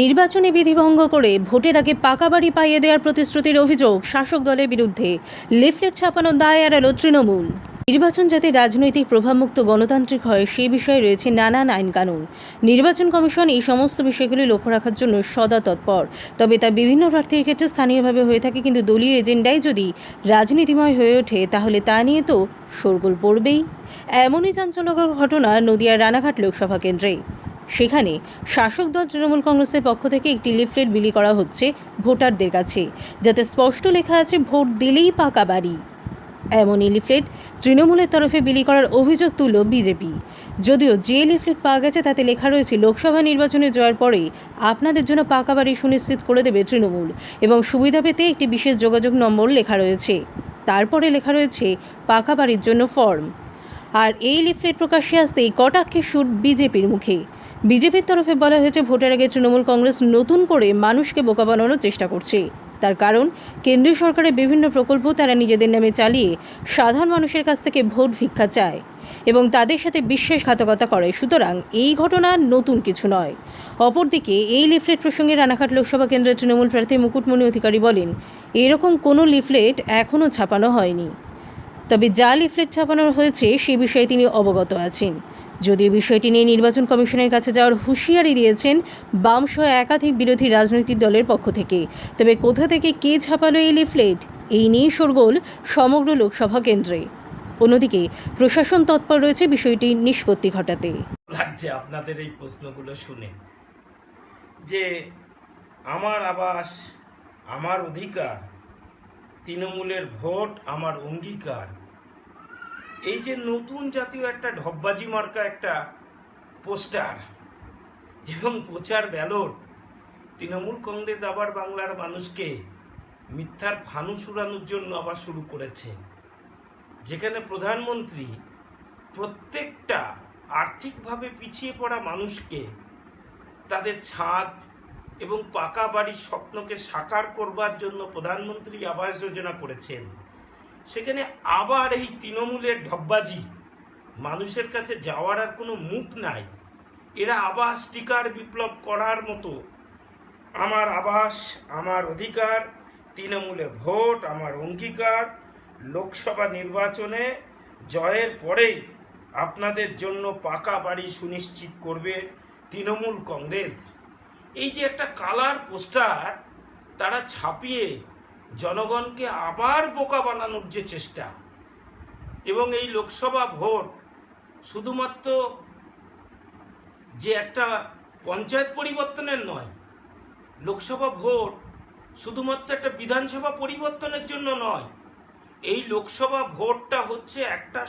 নির্বাচনী বিধিভঙ্গ করে ভোটের আগে পাকা বাড়ি পাইয়ে দেওয়ার প্রতিশ্রুতির অভিযোগ শাসক দলের বিরুদ্ধে। লিফলেট ছাপানোর দায় এড়ালো তৃণমূল। নির্বাচন যাতে রাজনৈতিক প্রভাবমুক্ত গণতান্ত্রিক হয়, সে বিষয়ে রয়েছে নানান আইন কানুন নির্বাচন কমিশন এই সমস্ত বিষয়গুলি লক্ষ্য রাখার জন্য সদা তৎপর। তবে তা বিভিন্ন প্রার্থীর ক্ষেত্রে স্থানীয়ভাবে হয়ে থাকে, কিন্তু দলীয় এজেন্ডাই যদি রাজনীতিময় হয়ে ওঠে, তাহলে তা নিয়ে তো শোরগোল পড়বেই। এমনই চাঞ্চল্যকর ঘটনা নদিয়ার রানাঘাট লোকসভা কেন্দ্রে। সেখানে শাসক দল তৃণমূল কংগ্রেসের পক্ষ থেকে একটি লিফলেট বিলি করা হচ্ছে ভোটারদের কাছে, যাতে স্পষ্ট লেখা আছে ভোট দিলেই পাকা বাড়ি। এমনই লিফলেট তৃণমূলের তরফে বিলি করার অভিযোগ তুলল বিজেপি। যদিও যে লিফলেট পাওয়া গেছে তাতে লেখা রয়েছে, লোকসভা নির্বাচনে জয়ের পরে আপনাদের জন্য পাকা বাড়ি সুনিশ্চিত করে দেবে তৃণমূল এবং সুবিধা পেতে একটি বিশেষ যোগাযোগ নম্বর লেখা রয়েছে। তারপরে লেখা রয়েছে, পাকা বাড়ির জন্য ফর্ম। আর এই লিফলেট প্রকাশ্যে আসতেই কটাক্ষে সুর বিজেপির মুখে। বিজেপির তরফে বলা হয়েছে, ভোটের আগে তৃণমূল কংগ্রেস নতুন করে মানুষকে বোকা বানানোর চেষ্টা করছে। তার কারণ, কেন্দ্রীয় সরকারের বিভিন্ন প্রকল্প তারা নিজেদের নামে চালিয়ে সাধারণ মানুষের কাছ থেকে ভোট ভিক্ষা চায় এবং তাদের সাথে বিশ্বাসঘাতকতা করে। সুতরাং এই ঘটনা নতুন কিছু নয়। অপরদিকে, এই লিফলেট প্রসঙ্গে রানাঘাট লোকসভা কেন্দ্রের তৃণমূল প্রার্থী মুকুটমণি অধিকারী বলেন, এরকম কোনো লিফলেট এখনও ছাপানো হয়নি। তবে যা লিফলেট ছাপানো হয়েছে, সে বিষয়ে তিনি অবগত আছেন। যদিও বিষয়টি নিয়ে নির্বাচন কমিশনের কাছে যাওয়ার হুঁশিয়ারি দিয়েছেন বামসহ একাধিক বিরোধী রাজনৈতিক দলের পক্ষ থেকে। তবে কোথা থেকে কে ছাপালো এই লিফলেট? এই নিয়ে শোরগোল সমগ্র লোকসভা কেন্দ্রে। অন্যদিকে প্রশাসন তৎপর রয়েছে বিষয়টি নিষ্পত্তি ঘটাতে। লাগছে আপনাদের এই প্রশ্নগুলো শুনে। যে আমার আবাস, আমার অধিকার, তৃণমূলের ভোট, আমার অঙ্গীকার এই যে নতুন জাতীয় একটা ঢপবাজি মার্কা একটা পোস্টার এবং প্রচার ব্যালট, তৃণমূল কংগ্রেস আবার বাংলার মানুষকে মিথ্যার ফানুস উড়ানোর জন্য আবার শুরু করেছে। যেখানে প্রধানমন্ত্রী প্রত্যেকটা আর্থিকভাবে পিছিয়ে পড়া মানুষকে তাদের ছাদ এবং পাকা বাড়ির স্বপ্নকে সাকার করবার জন্য প্রধানমন্ত্রী আবাস যোজনা করেছেন। সেখানে আবার এই তৃণমূলের ঢব্বাজি। মানুষের কাছে যাওয়ার আর কোনো মুখ নাই। এরা আবার স্টিকার বিপ্লব করার মতো। আমার আবাস, আমার অধিকার, তৃণমূলে ভোট, আমার অঙ্গীকার, লোকসভা নির্বাচনে জয়ের পরেই আপনাদের জন্য পাকা বাড়ি সুনিশ্চিত করবে তৃণমূল কংগ্রেস। এই যে একটা কালার পোস্টার, তারা ছাপিয়ে জনগণকে আবার বোকা বানানোর যে চেষ্টা এবং এই লোকসভা ভোট শুধুমাত্র যে একটা পঞ্চায়েত পরিবর্তনের নয়, লোকসভা ভোট শুধুমাত্র একটা বিধানসভা পরিবর্তনের জন্য নয়, এই লোকসভা ভোটটা হচ্ছে একটা